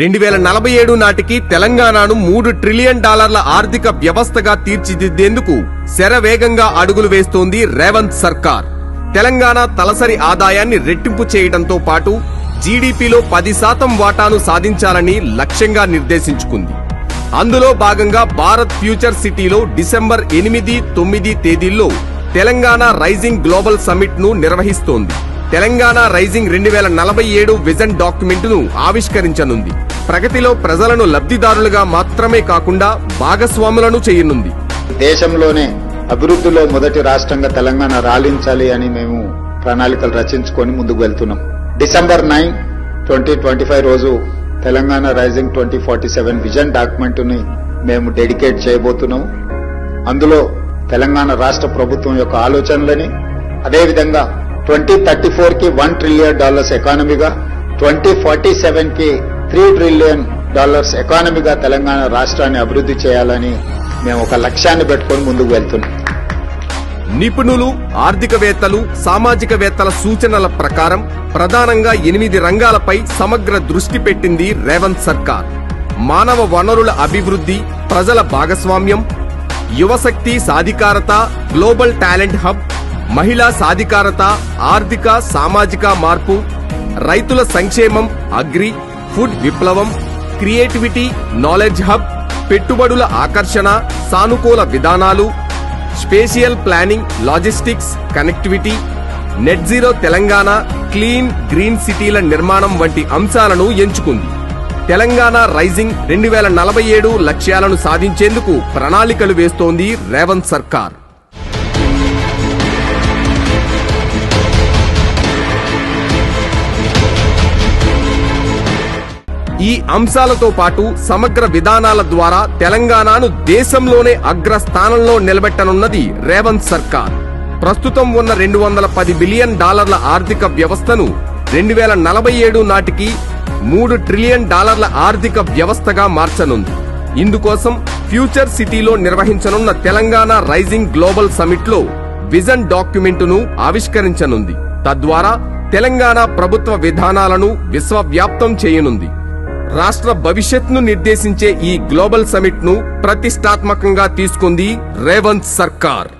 రెండు వేల నలభై ఏడు నాటికి తెలంగాణను మూడు ట్రిలియన్ డాలర్ల ఆర్థిక వ్యవస్థగా తీర్చిదిద్దేందుకు శరవేగంగా అడుగులు వేస్తోంది రేవంత్ సర్కార్. తెలంగాణ తలసరి ఆదాయాన్ని రెట్టింపు చేయడంతో పాటు జీడీపీలో పది శాతం వాటాను సాధించాలని లక్ష్యంగా నిర్దేశించుకుంది. అందులో భాగంగా భారత్ ఫ్యూచర్ సిటీలో డిసెంబర్ ఎనిమిది తొమ్మిది తేదీల్లో తెలంగాణ రైజింగ్ గ్లోబల్ సమిట్ను నిర్వహిస్తోంది. తెలంగాణ రైజింగ్ రెండు వేల నలభై ఏడు విజన్ డాక్యుమెంట్ను ఆవిష్కరించనుంది. ప్రగతిలో ప్రజలను లబ్ధిదారులుగా మాత్రమే కాకుండా భాగస్వాములను చేయనుంది. దేశంలోనే అభివృద్ధిలో మొదటి రాష్ట్రంగా తెలంగాణ రాలించాలి అని మేము ప్రణాళికలు రచించుకొని ముందుకు వెళ్తున్నాం. December nine twenty twenty five రోజు Telangana rising twenty forty seven vision డాక్యుమెంట్ని మేము డెడికేట్ చేయబోతున్నాం. అందులో తెలంగాణ రాష్ట్ర ప్రభుత్వం యొక్క ఆలోచనలని అదేవిధంగా ట్వంటీ థర్టీ ఫోర్కి వన్ ట్రిలియన్ డాలర్స్ ఎకానమీగా ట్వంటీ ఫార్టీ సెవెన్కి త్రీ ట్రిలియన్ డాలర్స్ ఎకానమీగా తెలంగాణ రాష్ట్రాన్ని అభివృద్ధి చేయాలని మేము ఒక లక్ష్యాన్ని పెట్టుకొని ముందుకు వెళ్తున్నాం. నిపుణులు ఆర్థికవేత్తలు సామాజికవేత్తల సూచనల ప్రకారం ప్రధానంగా ఎనిమిది రంగాలపై సమగ్ర దృష్టి పెట్టింది రేవంత్ సర్కార్. మానవ వనరుల అభివృద్ధి ప్రజల భాగస్వామ్యం యువశక్తి సాధికారత గ్లోబల్ టాలెంట్ హబ్ మహిళా సాధికారత ఆర్థిక సామాజిక మార్పు రైతుల సంక్షేమం అగ్రి ఫుడ్ విప్లవం క్రియేటివిటీ నాలెడ్జ్ హబ్ పెట్టుబడుల ఆకర్షణ సానుకూల విధానాలు spatial planning logistics connectivity net zero Telangana clean green సిటీల నిర్మాణం వంటి అంశాలను ఎంచుకుంది. తెలంగాణ రైజింగ్ రెండు వేల నలభై ఏడు లక్ష్యాలను సాధించేందుకు ప్రణాళికలు వేస్తోంది రేవంత్ సర్కార్. ఈ అంశాలతో పాటు సమగ్ర విధానాల ద్వారా తెలంగాణను దేశంలోనే అగ్రస్థానంలో నిలబెట్టనున్నది రేవంత్ సర్కార్. ప్రస్తుతం ఉన్న రెండు వందల పది బిలియన్ డాలర్ల ఆర్థిక వ్యవస్థను రెండు వేల నలభై ఏడు నాటికి మూడు ట్రిలియన్ డాలర్ల ఆర్థిక వ్యవస్థగా మార్చనుంది. ఇందుకోసం ఫ్యూచర్ సిటీలో నిర్వహించనున్న తెలంగాణ రైజింగ్ గ్లోబల్ సమిట్లో విజన్ డాక్యుమెంటును ఆవిష్కరించనుంది. తద్వారా తెలంగాణ ప్రభుత్వ విధానాలను విశ్వవ్యాప్తం చేయనుంది. రాష్ట్ర భవిష్యత్ను నిర్దేశించే ఈ గ్లోబల్ సమిట్ను ప్రతిష్టాత్మకంగా తీసుకుంది రేవంత్ సర్కార్.